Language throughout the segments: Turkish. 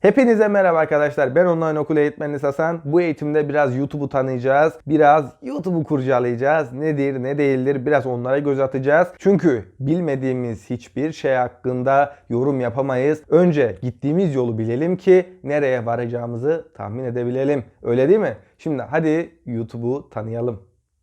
Hepinize merhaba arkadaşlar. Ben online okul eğitmeniniz Hasan. Bu eğitimde biraz YouTube'u tanıyacağız. Biraz YouTube'u kurcalayacağız. Nedir, ne değildir biraz onlara göz atacağız. Çünkü bilmediğimiz hiçbir şey hakkında yorum yapamayız. Önce gittiğimiz yolu bilelim ki nereye varacağımızı tahmin edebilelim. Öyle değil mi? Şimdi hadi YouTube'u tanıyalım.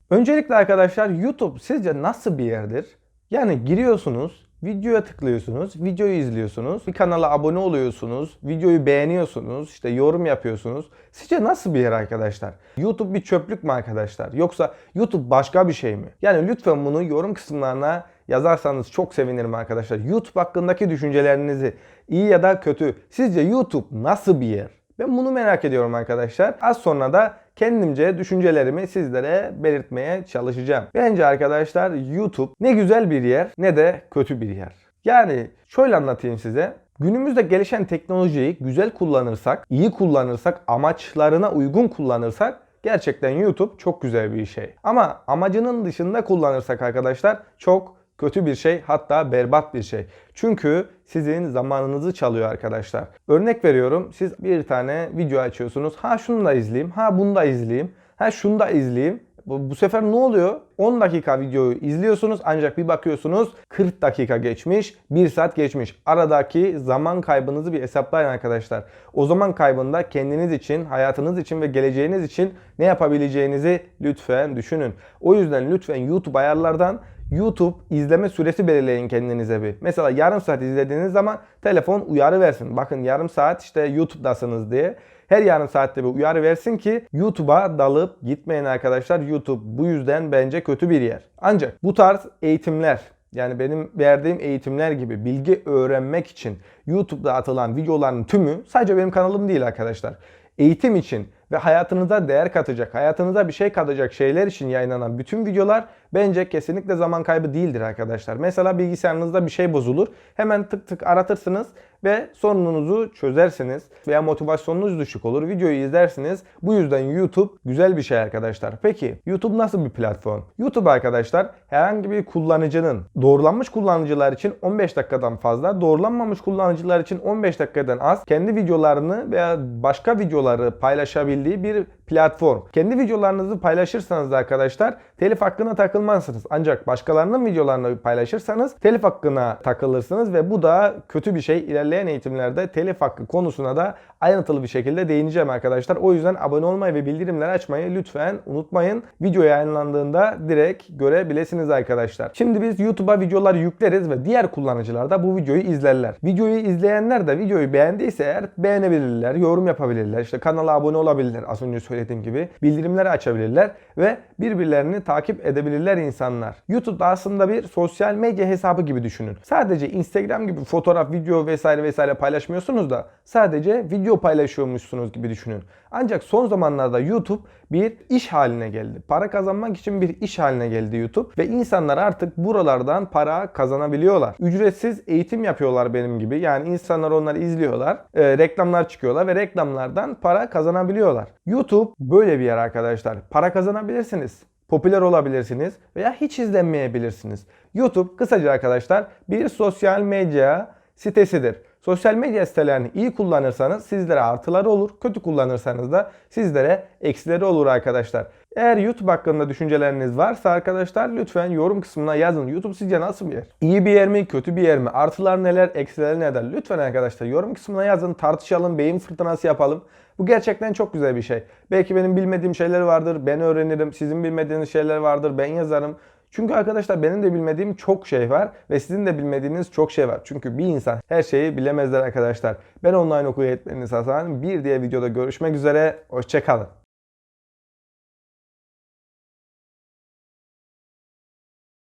Öncelikle arkadaşlar YouTube sizce nasıl bir yerdir? Yani giriyorsunuz, videoya tıklıyorsunuz, videoyu izliyorsunuz, bir kanala abone oluyorsunuz, videoyu beğeniyorsunuz, işte yorum yapıyorsunuz. Sizce nasıl bir yer arkadaşlar? YouTube bir çöplük mü arkadaşlar? Yoksa YouTube başka bir şey mi? Yani lütfen bunu yorum kısımlarına yazarsanız çok sevinirim arkadaşlar. YouTube hakkındaki düşüncelerinizi iyi ya da kötü. Sizce YouTube nasıl bir yer? Ben bunu merak ediyorum arkadaşlar. Az sonra da kendimce düşüncelerimi sizlere belirtmeye çalışacağım. Bence arkadaşlar YouTube ne güzel bir yer ne de kötü bir yer. Yani şöyle anlatayım size. Günümüzde gelişen teknolojiyi güzel kullanırsak, iyi kullanırsak, amaçlarına uygun kullanırsak gerçekten YouTube çok güzel bir şey. Ama amacının dışında kullanırsak arkadaşlar çok kötü bir şey hatta berbat bir şey. Çünkü sizin zamanınızı çalıyor arkadaşlar. Örnek veriyorum siz bir tane video açıyorsunuz. Ha şunu da izleyeyim, ha bunu da izleyeyim, ha şunu da izleyeyim. Bu, bu sefer ne oluyor? 10 dakika videoyu izliyorsunuz ancak bir bakıyorsunuz 40 dakika geçmiş, 1 saat geçmiş. Aradaki zaman kaybınızı bir hesaplayın arkadaşlar. O zaman kaybında kendiniz için, hayatınız için ve geleceğiniz için ne yapabileceğinizi lütfen düşünün. O yüzden lütfen YouTube ayarlardan YouTube izleme süresi belirleyin kendinize bir. Mesela yarım saat izlediğiniz zaman telefon uyarı versin. Bakın yarım saat işte YouTube'dasınız diye. Her yarım saatte bir uyarı versin ki YouTube'a dalıp gitmeyin arkadaşlar. YouTube bu yüzden bence kötü bir yer. Ancak bu tarz eğitimler yani benim verdiğim eğitimler gibi bilgi öğrenmek için YouTube'da atılan videoların tümü sadece benim kanalım değil arkadaşlar. Eğitim için ve hayatınıza değer katacak, hayatınıza bir şey katacak şeyler için yayınlanan bütün videolar bence kesinlikle zaman kaybı değildir arkadaşlar. Mesela bilgisayarınızda bir şey bozulur. Hemen tık tık aratırsınız ve sorununuzu çözersiniz. Veya motivasyonunuz düşük olur. Videoyu izlersiniz. Bu yüzden YouTube güzel bir şey arkadaşlar. Peki YouTube nasıl bir platform? YouTube arkadaşlar herhangi bir kullanıcının doğrulanmış kullanıcılar için 15 dakikadan fazla, doğrulanmamış kullanıcılar için 15 dakikadan az kendi videolarını veya başka videoları paylaşabildiği bir platform. Kendi videolarınızı paylaşırsanız da arkadaşlar telif hakkına takılmazsınız. Ancak başkalarının videolarını paylaşırsanız telif hakkına takılırsınız ve bu da kötü bir şey. İlerleyen eğitimlerde telif hakkı konusuna da ayrıntılı bir şekilde değineceğim arkadaşlar. O yüzden abone olmayı ve bildirimleri açmayı lütfen unutmayın. Video yayınlandığında direkt görebilirsiniz arkadaşlar. Şimdi biz YouTube'a videolar yükleriz ve diğer kullanıcılar da bu videoyu izlerler. Videoyu izleyenler de videoyu beğendiyse eğer beğenebilirler, yorum yapabilirler, işte kanala abone olabilirler az önce söylediğim gibi. Bildirimleri açabilirler ve birbirlerini takip edebilirler insanlar. YouTube aslında bir sosyal medya hesabı gibi düşünün. Sadece Instagram gibi fotoğraf, video vesaire vesaire paylaşmıyorsunuz da sadece video paylaşıyormuşsunuz gibi düşünün. Ancak son zamanlarda YouTube bir iş haline geldi. Para kazanmak için bir iş haline geldi YouTube ve insanlar artık buralardan para kazanabiliyorlar. Ücretsiz eğitim yapıyorlar benim gibi. Yani insanlar onları izliyorlar, e, reklamlar çıkıyorlar ve reklamlardan para kazanabiliyorlar. YouTube böyle bir yer arkadaşlar. Para kazanabilirsiniz popüler olabilirsiniz veya hiç izlenmeyebilirsiniz. YouTube kısaca arkadaşlar bir sosyal medya sitesidir. Sosyal medya sitelerini iyi kullanırsanız sizlere artıları olur. Kötü kullanırsanız da sizlere eksileri olur arkadaşlar. Eğer YouTube hakkında düşünceleriniz varsa arkadaşlar lütfen yorum kısmına yazın. YouTube sizce nasıl bir yer? İyi bir yer mi? Kötü bir yer mi? Artılar neler? Eksileri neler? Lütfen arkadaşlar yorum kısmına yazın. Tartışalım. Beyin fırtınası yapalım. Bu gerçekten çok güzel bir şey. Belki benim bilmediğim şeyler vardır. Ben öğrenirim. Sizin bilmediğiniz şeyler vardır. Ben yazarım. Çünkü arkadaşlar benim de bilmediğim çok şey var ve sizin de bilmediğiniz çok şey var. Çünkü bir insan her şeyi bilemezler arkadaşlar. Ben online okul eğitmeniniz Hasan. Bir diğer videoda görüşmek üzere. Hoşçakalın.